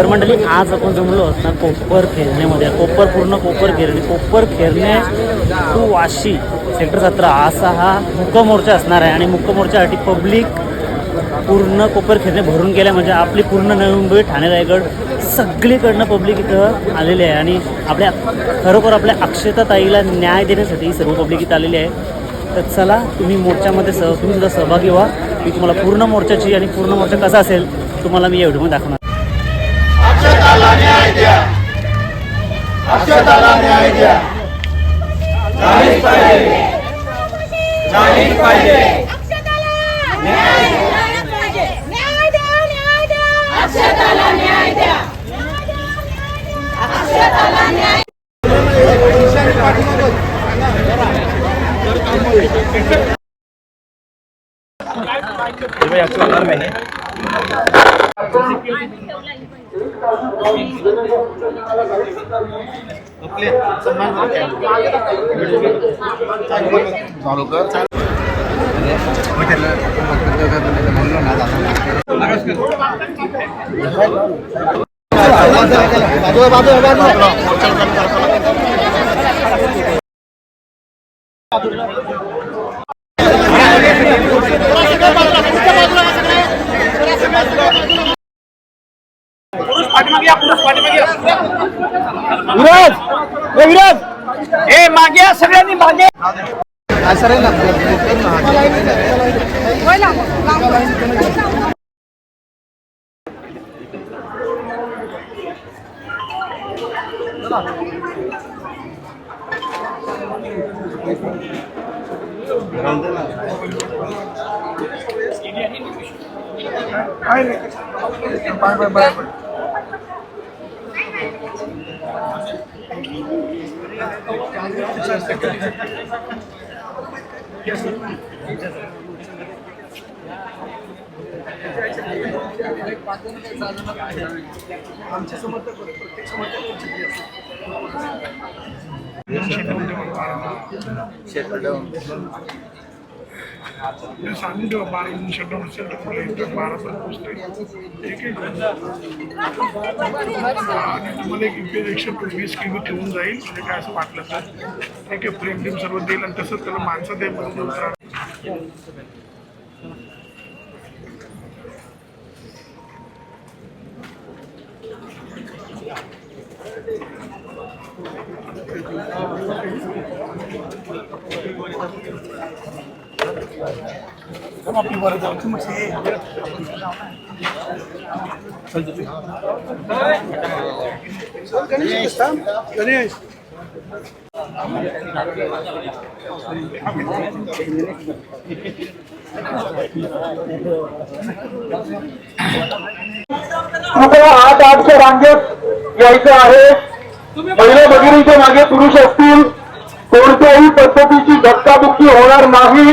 तर मंडळी आज आपण जमलो आहोत कोपर खेळण्यामध्ये कोपर पूर्ण कोपर खेळणे कोपर खेळणे टू वाशी सेक्टर सतरा असा हा मुक्का मोर्चा असणार आहे. आणि मुक्का मोर्चासाठी पब्लिक पूर्ण कोपर खेळणे भरून गेल्या म्हणजे आपली पूर्ण नवी मुंबई ठाणे रायगड सगळीकडनं पब्लिक इथं आलेली आहे. आणि आपल्या खरोखर आपल्या अक्षता ताईला न्याय देण्यासाठी ही सर्व पब्लिक इथं आलेली आहे. तर चला तुम्ही मोर्चामध्ये सह तुम्ही सुद्धा सहभागी व्हा. मी तुम्हाला पूर्ण मोर्चाची आणि पूर्ण मोर्चा कसा असेल तुम्हाला मी या व्हिडिओमध्ये दाखवणार अक्षताला न्याय द्या. अक्षताला न्याय द्या. झालीच पाहिजे. झालीच पाहिजे. अक्षताला न्याय द्या अक्षताला न्याय চালু কর বলল না विराज! ए विराज! ए मागे या सगळ्यांनी मागे! Bye bye bye. आमचे समर्थक प्रत्येक समर्थक मी सांगून ठेवा बारा जण असेल तर मला इथं बारा पण पोहोचते ठीक आहे. तुम्हाला एक युपीएस वीस किलो ठेवून जाईल. म्हणजे काय असं वाटलं तर. ठीक आहे प्रेम टीम सर्व देईल आणि तसंच त्याला माणसं दे बरोबर गणेश कृपया आठ आठच्या रांगेत यायचं आहे. महिला भगिनीच्या मागे पुरुष असतील. कोणत्याही पद्धतीची धक्काबुक्की होणार नाही.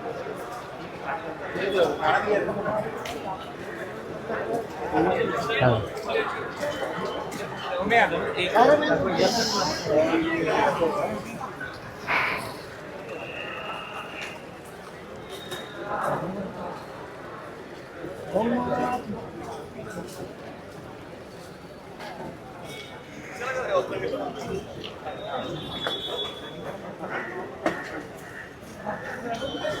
आपण खरंच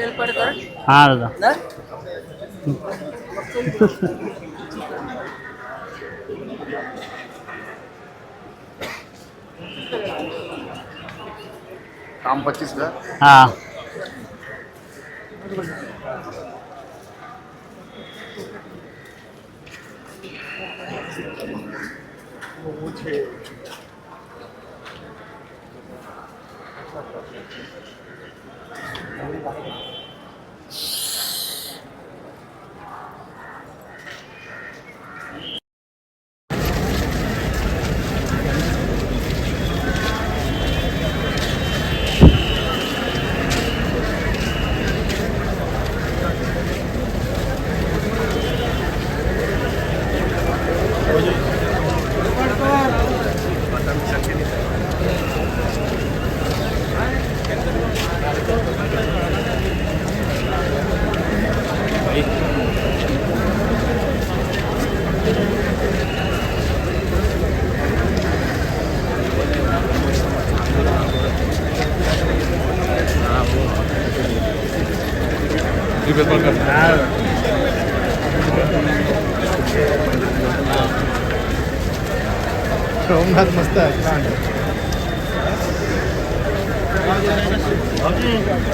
हा दादा. काम पच्चीस का? हा. পারে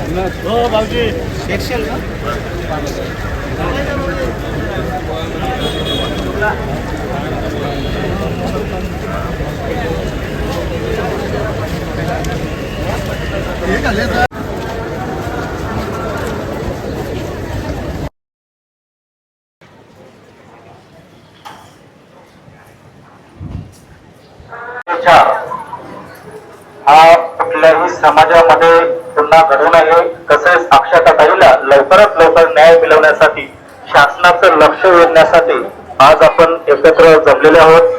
हो भाऊजी इच्छा हा कुठल्याही समाजामध्ये पुन्हा घडू नये तसेच अक्षताताईला लवकरात लवकर न्याय मिळवण्यासाठी शासनाचं लक्ष वेधण्यासाठी आज आपण एकत्र जमलेले आहोत.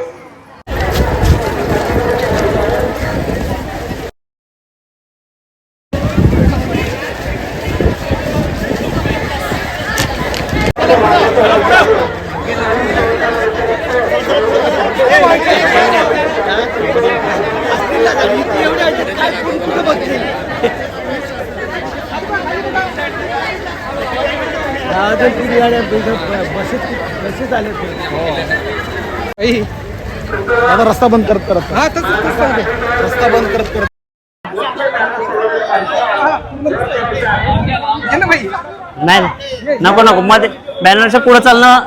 आता रस्ता बंद करत करत. हा रस्ता बंद करत करत. नाही नको नको मध्ये बॅनरच्या पुढे चालणं.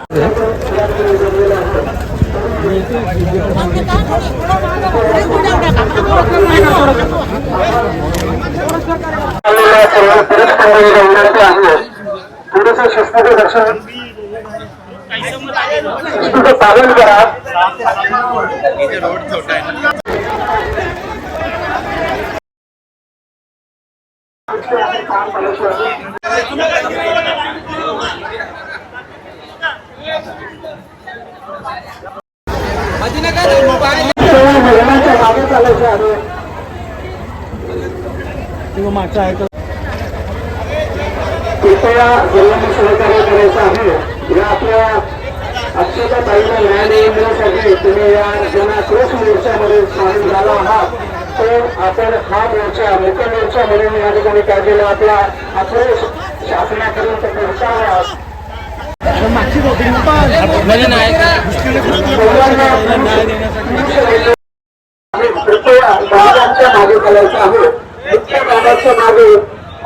शिस्तीचं दर्शन शिस्तीचं पालन करा किंवा मागचं आहे कृपया जिल्ह्याने सहकार्य करायचं आहे. या आपल्या तुम्हाला न्याय देण्यासाठी तुम्ही या जनाक्रोश मोर्चामध्ये सामील झाला तर आपण हा मोर्चा मुख्य मोर्चा म्हणून या ठिकाणी काढलेला पोहोचावा कृपया मागे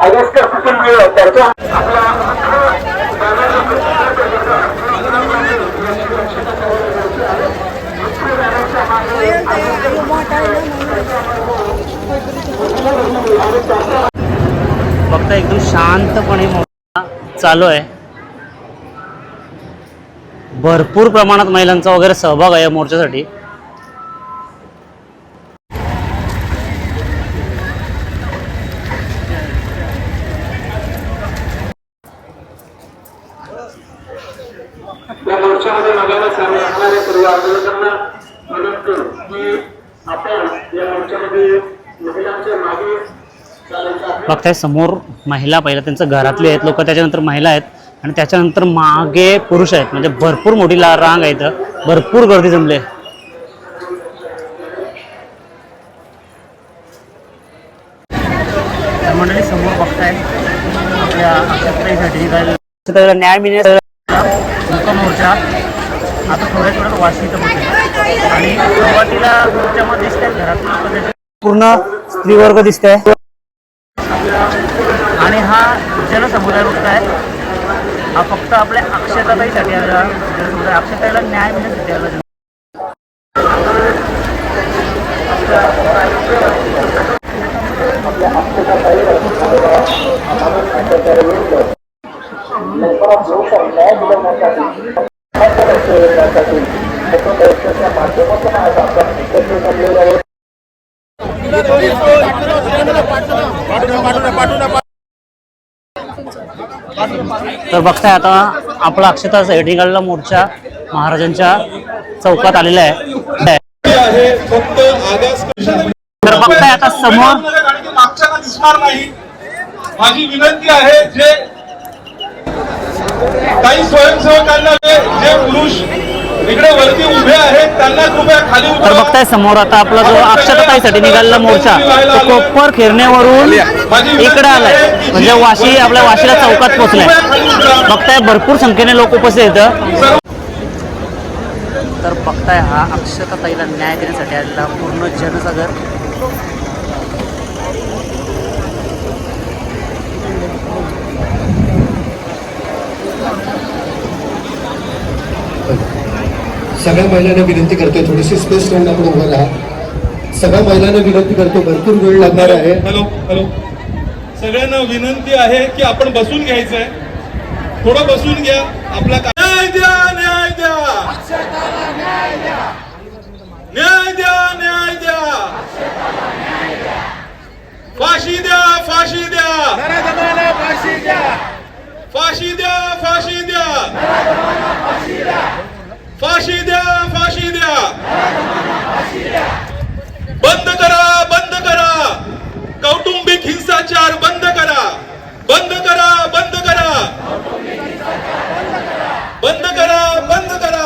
मुख्य आपण कुटुंबीय त्याचा आपला फक्त एकदम शांतपणे चालू आहे. भरपूर प्रमाणात महिलांचा वगैरे सहभाग आहे या मोर्चासाठी या मोर्चामध्ये मागायला सामील असणाऱ्या सर्व आंदोलकांना विनंती की आपण या मोर्चामध्ये महिलांच्या मागे चालायचं आहे बघताय समोर महिला पहिल्या त्यांचं घरातले आहेत लोक त्याच्यानंतर महिला आहेत आणि त्याच्यानंतर मागे पुरुष आहेत. म्हणजे भरपूर मोठी ला रांग आहे इथं. भरपूर गर्दी जमली आहे. मंडळी समोर बघताय आपल्या अक्षताईसाठी न्याय मिळण्याचा मुका मोर्चा. आता थोड्या थोड्यात वाशी इथं पोहोचेल आणि सुरुवातीला मोर्चामध्ये दिसत आहेत घरात लोकं त्याचे पूर्ण स्त्रीवर्ग दिसत आहे आणि हा जनसमुदाय नुसता आहे. हा फक्त आपल्या अक्षताताईसाठी आलेला जनसमुदाय. अक्षताईला न्याय म्हणजे मिळण्यासाठी आला? तर बघताय आता आपला अक्षता निघालेला मोर्चा महाराजांच्या चौकात आलेला आहे. आहे फक्त आगास तर बघताय आता समोर दिसणार नाही माझी विनंती आहे जे काही स्वयंसेवकांना जे पुरुष इकडे वरती उभे आहेत त्यांना कृपया खाली तर. बघताय समोर आता आपला जो अक्षताताईसाठी निघालेला मोर्चा तो कोपर खेरणेवरून इकडे आलाय. म्हणजे वाशी आपल्या वाशीला चौकात पोहोचलाय. बघताय भरपूर संख्येने लोक उपस्थित तर बघताय हा अक्षताताईला न्याय देण्यासाठी आलेला पूर्ण जनसागर. सगळ्या महिलांना विनंती करतोय थोडीशी स्पेस ठेवून आपण उभं राहा. सगळ्या महिलांना विनंती करतो भरपूर वेळ लागणार आहे. Hello hello. सगळ्यांना विनंती आहे की आपण बसून घ्यायचं आहे थोडं बसून घ्या आपला न्याय द्या न्याय द्या. न्याय द्या न्याय द्या. फाशी द्या फाशी द्या. फाशी द्या फाशी द्या. फाशी द्या फाशी द्या बंद करा बंद करा. कौटुंबिक हिंसाचार बंद करा. बंद करा बंद करा. बंद करा. बंद करा.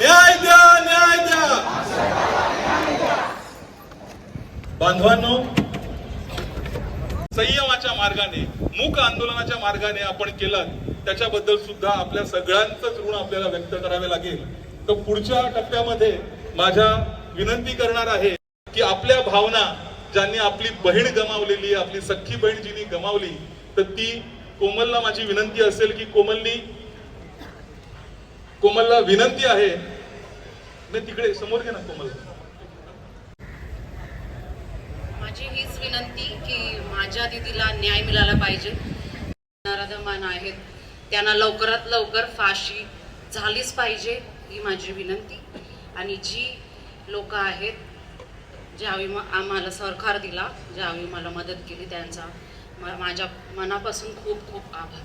न्याय द्या न्याय द्या. बांधवांनो संयमाच्या मार्गाने मूक आंदोलनाच्या मार्गाने आपण केलं. त्याच्याबद्दल सुद्धा आपल्या सगळ्यांचंच ऋण आपल्याला व्यक्त करावे लागेल. तर पुढच्या टप्प्यामध्ये माझ्या विनंती करणार आहे की आपल्या भावना ज्यांनी आपली बहीण गमावलेली आपली सख्खी बहीण जिनी गमावली तर ती कोमलला माझी विनंती असेल की कोमलनी कोमलला विनंती आहे नाही तिकडे समोर घे ना कोमल. माझी हीच विनंती की माझ्या दिदीला न्याय मिळाला पाहिजे. नराधमान आहेत. त्यांना लवकरात लवकर फाशी झालीच पाहिजे ही माझी विनंती. आणि जी लोक आहेत ज्यावेळी मग आम्हाला सरकार दिला ज्यावेळी मला मदत केली त्यांचा म- माझ्या मनापासून खूप खूप आभार.